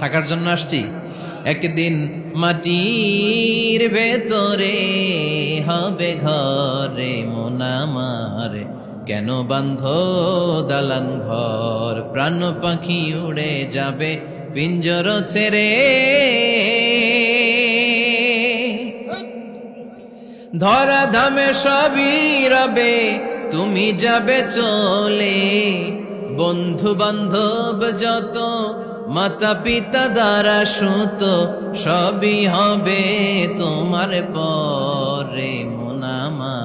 থাকার জন্য আসছি। একদিন মাটির ভেতরে হবে ঘরে মোনামারে কেন বান্ধ দালান ঘর? প্রাণ পাখি উড়ে যাবে পিঞ্জর ছেড়ে। ধরা ধামে সবই রবে, তুমি যাবে চলে। বন্ধু বান্ধব যত মাতা পিতা দ্বারা সুত সবই হবে তোমার পরে মোনামা